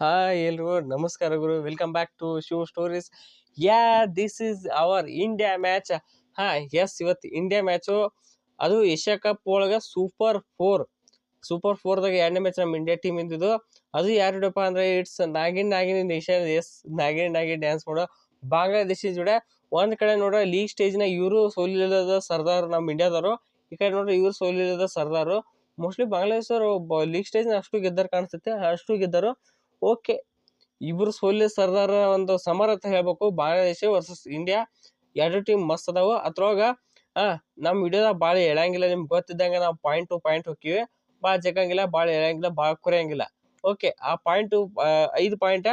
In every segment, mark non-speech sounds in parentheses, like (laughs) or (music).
Hi ಎಲ್ರಿಗೂ ನಮಸ್ಕಾರ ಗುರು. Welcome back to Shiva stories yeah this is our India match ಹಾ yes ಇವತ್ತು India match ಅದು ಏಷ್ಯಾ ಕಪ್ ಒಳಗೆ ಸೂಪರ್ ಫೋರ್ ಸೂಪರ್ ಫೋರ್ದಾಗ ಎರಡನೇ ಮ್ಯಾಚ್ ನಮ್ಮ ಇಂಡಿಯಾ ಟೀಮ್ ಇಂದಿದ್ದು. ಅದು ಯಾರಿಡಪ್ಪ ಅಂದ್ರೆ it's nagin nagin Asia yes nagin nagin dance ಮಾಡೋ ಬಾಂಗ್ಲಾದೇಶಿ ಜೋಡ. ಒಂದು ಕಡೆ ನೋಡ್ರೆ ಲೀಗ್ ಸ್ಟೇಜ್ನ ಇವರು ಸೋಲಿಲ್ಲದ ಸರ್ದಾರ್ ನಮ್ಮ ಇಂಡಿಯಾದವರು ಈ ಕಡೆ ನೋಡ್ರಿ ಇವರು ಸೋಲಿಲ್ಲದ ಸರ್ದಾರು. ಮೋಸ್ಟ್ಲಿ ಬಾಂಗ್ಲಾದೇಶರು ಲೀಗ್ ಸ್ಟೇಜ್ನ ಅಷ್ಟು ಗೆದ್ದಾರ ಕಾಣಿಸುತ್ತೆ, ಅಷ್ಟು ಗೆದ್ದರು. ಓಕೆ. ಇಬ್ರು ಸೋಲಿ ಸರ್ದಾರ ಒಂದು ಸಮರ ಅಂತ ಹೇಳ್ಬೇಕು. ಬಾಂಗ್ಲಾದೇಶ ವರ್ಸಸ್ ಇಂಡಿಯಾ ಎರಡು ಟೀಮ್ ಮಸ್ತ್ ಅದಾವ. ಅದ್ರೊಳಗ, ಆ ನಮ್ಮ ವಿಡಿಯೋದಾಗ ಭಾಳ ಎಳಂಗಿಲ್ಲ ನಿಮ್ಗೆ ಗೊತ್ತಿದ್ದಂಗೆ ನಾವು ಪಾಯಿಂಟ್ ಟು ಪಾಯಿಂಟ್ ಹೋಗ್ತೀವಿ ಭಾಳ ಜಗಂಗಿಲ್ಲ ಭಾಳ ಎಳಂಗಿಲ್ಲ ಭಾಳ ಕುರಿಯಂಗಿಲ್ಲ. ಓಕೆ, ಆ ಪಾಯಿಂಟು ಐದು ಪಾಯಿಂಟ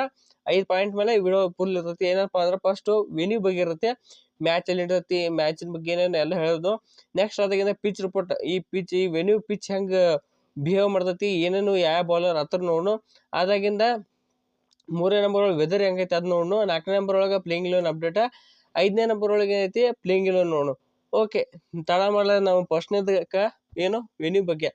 ಐದು ಪಾಯಿಂಟ್ ಮೇಲೆ ವಿಡಿಯೋ ಫುಲ್ ಇರ್ತೈತಿ. ಏನಪ್ಪ ಅಂದ್ರೆ ಫಸ್ಟು ವೆನ್ಯೂ ಬಗ್ಗೆ ಇರುತ್ತೆ ಮ್ಯಾಚ್ ಅಲ್ಲಿ ಇರ್ತೈತಿ ಮ್ಯಾಚಿನ ಬಗ್ಗೆ ಏನೇನು ಎಲ್ಲ ಹೇಳೋದು. ನೆಕ್ಸ್ಟ್ ಅದಕ್ಕಿಂತ ಪಿಚ್ ರಿಪೋರ್ಟ್ ಈ ಪಿಚ್ ಈ ವೆನ್ಯೂ ಪಿಚ್ ಹೆಂಗೆ ಬಿಹೇವ್ ಮಾಡ್ತೈತಿ, ಏನೇನು ಯಾವ ಬಾಲರ್ ಹತ್ರ ನೋಡು ಅದಾಗಿಂದ ಮೂರನೇ ನಂಬರ್ ಒಳಗೆ ವೆದರ್ ಹೆಂಗೈತೆ ಅದು ನೋಡು ನಾಲ್ಕನೇ ನಂಬರ್ ಒಳಗೆ ಪ್ಲೇಯಿಂಗ್ ಇಲೆವನ್ ಅಪ್ಡೇಟ ಐದನೇ ನಂಬರ್ ಒಳಗೆ ಏನೈತಿ ಪ್ಲೇಯಿಂಗ್ ಇಲೆವನ್ ನೋಡು ಓಕೆ ತಡ ಮಾಡಲ್ಲ ನಾವು ಫಸ್ಟ್ನೇದಕ್ಕೆ ಏನು ವೆನ್ಯೂ ಬಗ್ಗೆ.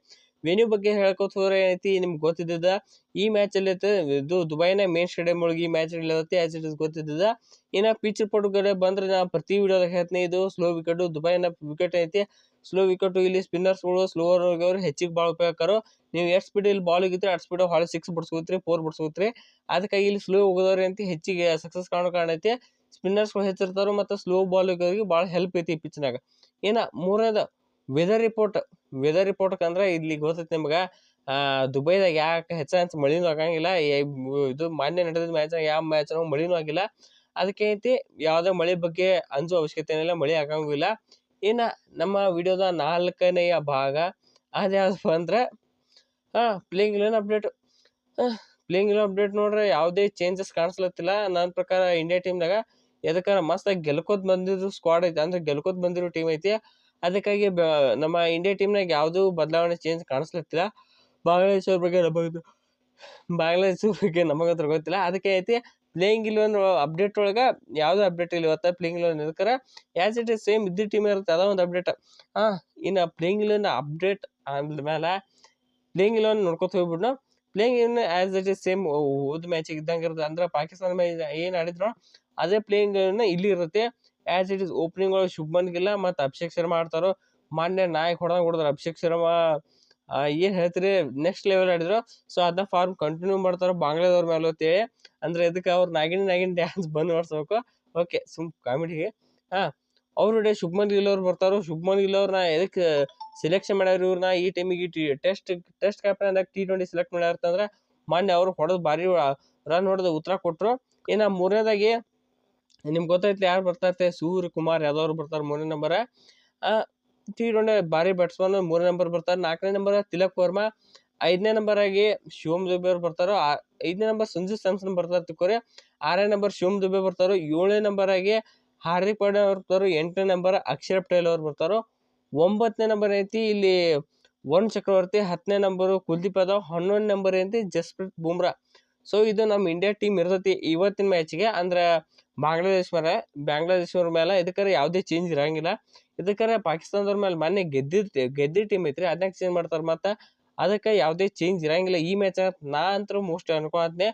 ವೆನ್ಯೂ ಬಗ್ಗೆ ಹೇಳ್ಕೊತ ಹೋದ್ರೆ ಏನೈತಿ, ನಿಮ್ಗೆ ಗೊತ್ತಿದ್ದ ಈ ಮ್ಯಾಚ್ ಐತೆ, ಇದು ದುಬೈನ ಮೇನ್ ಸ್ಟೇಡಿಯಂ ಒಳಗೆ ಈ ಮ್ಯಾಚ್ ಇಲ್ಲತ್ತೆ ಆಸ್ ಇಟ್ ಇಸ್ ಗೊತ್ತಿದ್ದ ಇನ್ನು ಪಿಚ್ ರಿಪೋರ್ಟ್ ಕಡೆ ಬಂದ್ರೆ ನಾ ಪ್ರತಿ ವಿಡಿಯೋದಾಗ ಹೇಳ್ತೀನಿ, ಇದು ಸ್ಲೋ ವಿಕೆಟ್ ದುಬೈನ ವಿಕೆಟ್ ಐತಿ. ಸ್ಲೋ ವಿಕೆಟ್ ಇಲ್ಲಿ ಸ್ಪಿನ್ನರ್ಸ್ಗಳು ಸ್ಲೋವರ್ ಅವ್ರು ಹೆಚ್ಚಿಗೆ ಭಾಳ ಉಪಯೋಗಕರು ನೀವು ಎಷ್ಟು ಸ್ಪೀಡ್ ಇಲ್ಲಿ ಬಾಲ್ ಹೋಗಿತ್ರಿ ಅಷ್ಟು ಸ್ಪೀಡ್ ಹಾಳು ಸಿಕ್ಸ್ ಬಿಡ್ಸ್ಕೊತ್ರಿ ಫೋರ್ ಬಿಡ್ಸ್ಕೊತ್ರಿ. ಅದಕ್ಕಾಗಿ ಇಲ್ಲಿ ಸ್ಲೋ ಹೋಗೋದವ್ರಿ ಅಂತ ಹೆಚ್ಚಿಗೆ ಸಕ್ಸಸ್ ಕಾಣೋ ಕಾರಣ ಐತಿ. ಸ್ಪಿನ್ನರ್ಸ್ಗಳು ಹೆಚ್ಚಿರ್ತಾರೆ ಮತ್ತು ಸ್ಲೋ ಬಾಲ್ ಹೋಗೋರಿಗೆ ಭಾಳ ಹೆಲ್ಪ್ ಐತಿ ಪಿಚ್ನಾಗ ಏನು ಮೂರನೇದು ವೆದರ್ ರಿಪೋರ್ಟ್ ವೆದರ್ ರಿಪೋರ್ಟ್ ಅಂದ್ರೆ ಇಲ್ಲಿ ಗೊತ್ತೈತಿ ನಿಮ್ಗೆ. ದುಬೈದಾಗ ಯಾಕೆ ಹೆಚ್ಚಾನ್ಸ್ ಮಳಿನೂ ಆಗಂಗಿಲ್ಲ. ಇದು ಮಾನ್ಯ ನಡೆದ ಮ್ಯಾಚ್ ಯಾವ ಮ್ಯಾಚ್ ಮಳಿನೂ ಆಗಿಲ್ಲ. ಅದಕ್ಕೆ ಐತಿ ಯಾವುದೇ ಮಳೆ ಬಗ್ಗೆ ಅಂಜೋ ಅವಶ್ಯಕತೆ ಏನಿಲ್ಲ, ಮಳೆ ಆಗಂಗಿಲ್ಲ ಇನ್ನು ನಮ್ಮ ವಿಡಿಯೋದ ನಾಲ್ಕನೆಯ ಭಾಗ ಅದ್ಯಾವ್ದಪ್ಪ ಅಂದ್ರೆ ಹಾಂ playing eleven update. Playing eleven update ನೋಡ್ರೆ ಯಾವುದೇ ಚೇಂಜಸ್ ಕಾಣಿಸ್ಲತ್ತಿಲ್ಲ. ನನ್ನ ಪ್ರಕಾರ ಇಂಡಿಯಾ ಟೀಮ್ದಾಗ ಎದಕ್ಕಾರ ಮಸ್ತಾಗಿ ಗೆಲ್ಕೋದ್ ಬಂದಿದ್ದು ಸ್ಕ್ವಾಡ್ ಐತೆ. ಅಂದ್ರೆ ಗೆಲ್ಕೋದು ಬಂದಿರೋ ಟೀಮ್ ಐತಿ. ಅದಕ್ಕಾಗಿ ನಮ್ಮ ಇಂಡಿಯಾ ಟೀಮ್ನಾಗ ಯಾವುದೂ ಬದಲಾವಣೆ ಚೇಂಜ್ ಕಾಣಿಸ್ಲತ್ತಿಲ್ಲ. ಬಾಂಗ್ಲಾದೇಶ ಬಗ್ಗೆ ನಮಗೆ ಬಾಂಗ್ಲಾದೇಶ ಬಗ್ಗೆ ನಮಗಂತೂ ಗೊತ್ತಿಲ್ಲ. ಅದಕ್ಕೆ ಐತಿ ಪ್ಲೇಯಿಂಗ್ ಇಲೆವೆನ್ ಅಪ್ಡೇಟ್ ಒಳಗೆ ಯಾವುದೇ ಅಪ್ಡೇಟ್ ಇಲ್ಲ ಇವತ್ತು ಪ್ಲೇಯಿಂಗ್ ಇಲೆವೆನ್ ಇದಕ್ಕಾರ ಆ್ಯಸ್ ಇಟ್ ಇಸ್ ಸೇಮ್ ಇದ್ದ ಟೀಮ್ ಇರುತ್ತೆ, ಅದ ಒಂದು ಅಪ್ಡೇಟ್ ಹಾಂ, ಇನ್ನು ಪ್ಲೇಯಿಂಗ್ ಇಲೆವೆನ್ ಅಪ್ಡೇಟ್ ಆದ್ಮೇಲೆ ಪ್ಲೇಯಿಂಗ್ ಇಲೆವೆನ್ ನೋಡ್ಕೊತ ಹೋಗ್ಬಿಟ್ಟು playing eleven as it is same ಹೋದ ಮ್ಯಾಚಿಗೆ ಇದ್ದಂಗೆ ಇರುತ್ತೆ. ಅಂದ್ರೆ ಪಾಕಿಸ್ತಾನ ಮ್ಯಾಚ್ ಏನು ಆಡಿದ್ರು ಅದೇ ಪ್ಲೇಯಿಂಗ್ ಇಲೆವೆನ್ ಇಲ್ಲಿ ಇರುತ್ತೆ. ಆ್ಯಸ್ ಇಟ್ ಈಸ್ ಓಪನಿಂಗ್ ಒಳಗೆ ಶುಭಮನ್ ಗಿಲ್ಲ ಮತ್ತು ಅಭಿಷೇಕ್ ಶರ್ಮಾ ಆಡ್ತಾರೋ. ಮೊನ್ನೆ ನಾಯಕ್ ಹೊಡೆದಂಗೆ ಹೊಡೆದ್ರು ಅಭಿಷೇಕ್ ಶರ್ಮಾ. ಏನು ಹೇಳ್ತೀರಿ? ನೆಕ್ಸ್ಟ್ ಲೆವೆಲ್ ಆಡಿದ್ರು. ಸೊ ಅದನ್ನ ಫಾರ್ಮ್ ಕಂಟಿನ್ಯೂ ಮಾಡ್ತಾರೆ ಬಾಂಗ್ಲಾದವ್ರ ಮೇಲೆ ಅಂತೇಳಿ. ಅಂದ್ರೆ ಇದಕ್ಕೆ (laughs) ಅವ್ರು ನಾಗಿನ ನಾಗಿನ ಡ್ಯಾನ್ಸ್ ಬಂದ್ ಮಾಡಿಸ್ಬೇಕು. ಓಕೆ ಸುಮ್ ಕಾಮಿಡಿಗೆ ಹಾಂ, ಅವ್ರು ಡೇ ಶುಭಮನ್ ಗಿಲ್ ಅವ್ರು ಬರ್ತಾರೋ, ಶುಭ್ಮನ್ ಗಿಲ್ ಅವ್ರನ್ನ ಎದಕ್ಕೆ ಸೆಲೆಕ್ಷನ್ ಮಾಡ್ಯಾರ ಇವ್ರನ್ನ ಈ ಟೈಮಿಗೆ T test test captain T twenty select ಮಾಡ್ಯಾರ ಮೊನ್ನೆ ಅವ್ರು ಹೊಡೆದು ಭಾರಿ ರನ್ ಹೊಡೆದು ಉತ್ತರ ಕೊಟ್ಟರು ಇನ್ನು ಮೂರನೇದಾಗಿ ನಿಮ್ಗೆ ಗೊತ್ತೈತಿ ಯಾರು ಬರ್ತಾರೆ ಸೂರ್ಯ ಕುಮಾರ್ ಯಾದವ್ರು ಬರ್ತಾರೆ, ಮೂರನೇ ನಂಬರ ಟಿ ಟ್ವೆಂಟಿ ಭಾರಿ ಬ್ಯಾಟ್ಸ್ಮನ್ ಮೂರನೇ ನಂಬರ್ ಬರ್ತಾರೆ, ನಾಲ್ಕನೇ ನಂಬರ್ ತಿಲಕ್ ವರ್ಮಾ, ಐದನೇ ನಂಬರ್ ಆಗಿ ಶಿವಮ್ ದುಬೆ ಅವ್ರು ಬರ್ತಾರೋ ಐದನೇ ನಂಬರ್ ಸಂಜು ಸ್ಯಾಮ್ಸನ್ ಬರ್ತಾರೆ ತಿಕ್ಕೋರಿ, ಆರನೇ ನಂಬರ್ ಶಿವಮ್ ದುಬೆ ಬರ್ತಾರೆ, ಏಳನೇ ನಂಬರ್ ಆಗಿ ಹಾರ್ದಿಕ್ ಪಾಂಡ್ಯ ಅವ್ರು ಬರ್ತಾರೋ, ಎಂಟನೇ ನಂಬರ್ ಅಕ್ಷರ್ ಪಟೇಲ್ ಅವ್ರು ಬರ್ತಾರೋ, ಒಂಬತ್ತನೇ ನಂಬರ್ ಐತಿ ಇಲ್ಲಿ ವರುಣ್ ಚಕ್ರವರ್ತಿ, ಹತ್ತನೇ ನಂಬರು ಕುಲ್ದೀಪ್ ಯಾದವ್, ಹನ್ನೊಂದು ನಂಬರ್ ಐತಿ ಜಸ್ಪ್ರೀತ್ ಬುಮ್ರಾ. ಸೊ ಇದು ನಮ್ಮ ಇಂಡಿಯಾ ಟೀಮ್ ಇರ್ತೈತಿ ಇವತ್ತಿನ ಮ್ಯಾಚ್ಗೆ ಅಂದ್ರೆ ಬಾಂಗ್ಲಾದೇಶ ಮೇಲೆ ಬಾಂಗ್ಲಾದೇಶವ್ರ ಮೇಲೆ ಇದಕ್ಕರೆ ಯಾವುದೇ ಚೇಂಜ್ ಇರಂಗಿಲ್ಲ. ಇದಕ್ಕಾರ ಪಾಕಿಸ್ತಾನದವ್ರ ಮೇಲೆ ಮೊನ್ನೆ ಗೆದ್ದಿರ್ತಿ ಗೆದ್ದಿ ಟೀಮ್ ಐತ್ರಿ ಅದನ್ನ ಚೇಂಜ್ ಮಾಡ್ತಾರೆ ಮತ್ತು ಅದಕ್ಕೆ ಯಾವುದೇ ಚೇಂಜ್ ಇರಂಗಿಲ್ಲ. ಈ ಮ್ಯಾಚ್ ನಾ ಅಂತೂ ಮೋಸ್ಟ್ ಅನ್ಕೊಳ್ತೀನಿ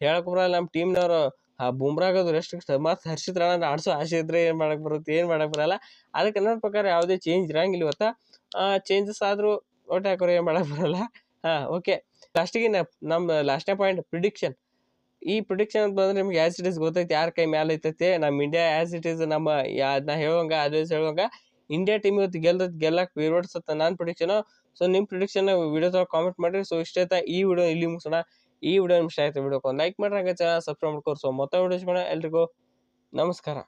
ಹೇಳಕ್ ಬರಲ್ಲ ನಮ್ಮ ಟೀಮ್ನವರು ಆ ಬುಮ್ರಾಗದು ರೆಸ್ಟ್ ಮತ್ತು ಹರ್ಷಿತ್ ರಾಣ ಆಡ್ಸೋ ಆಸೆ ಇದ್ರೆ ಏನು ಮಾಡಕ್ ಬರುತ್ತೆ, ಏನು ಮಾಡಕ್ ಬರಲ್ಲ. ಅದಕ್ಕೆ ನನ್ನ ಪ್ರಕಾರ ಯಾವುದೇ ಚೇಂಜ್ ಇರಂಗಿಲ್ಲ ಇವತ್ತು. ಚೇಂಜಸ್ ಆದರೂ ಒಟ್ಟು ಹಾಕೋರು ಏನು ಮಾಡಕ್ ಬರಲ್ಲ. ಹಾಂ ಓಕೆ ಲಾಸ್ಟಿಗೆ ನಮ್ಮ ಲಾಸ್ಟ್ನೇ ಪಾಯಿಂಟ್ ಪ್ರಿಡಿಕ್ಷನ್ ಈ ಪ್ರಿಡಿಕ್ಷನ್ ಅಂತ ಬಂದ್ರೆ ನಿಮ್ಗೆ ಆ್ಯಸ್ ಇಟ್ ಇಸ್ ಗೊತ್ತೈತಿ, ಯಾರ ಕೈ ಮ್ಯಾಲ ಐತೈತೆ. ನಮ್ಮ ಇಂಡಿಯಾ ಆ್ಯಸ್ ಇಟ್ ಇಸ್ ನಮ್ಮ ಯಾ, ನಾ ಹೇಳುವಂಗ ಆಲ್ವೇಸ್ ಹೇಳುವಂಗ ಇಂಡಿಯಾ ಟೀಮ್ ಇವತ್ತು ಗೆಲ್ಲ ಗೆಲ್ಲಕ್ಕೆ ವಿರೋಧಿಸುತ್ತೆ ನಾನು ಪ್ರಿಡಿಕ್ಷನ್ ಸೊ ನಿಮ್ಮ ಪ್ರಿಡಿಕ್ಷನ್ ವಿಡಿಯೋದಾಗ ಕಾಮೆಂಟ್ ಮಾಡಿರಿ. ಸೊ ಇಷ್ಟ ಆಯ್ತಾ? ಈ ವಿಡಿಯೋ ಇಲ್ಲಿ ಮುಗಿಸೋಣ. ಈ ವಿಡಿಯೋ ಇಷ್ಟ ಆಯ್ತು ವಿಡಿಯೋಕ್ಕೆ ಲೈಕ್ ಮಾಡ್ರಿ ಹಾಗೆ ಚಾನಲ್ ಸಬ್ಸ್ಕ್ರೈಬ್ ಮಾಡ್ಕೋರಿ ಸೊ ಮೊತ್ತ ವಿಡಿಯೋ ಎಲ್ರಿಗೂ ನಮಸ್ಕಾರ.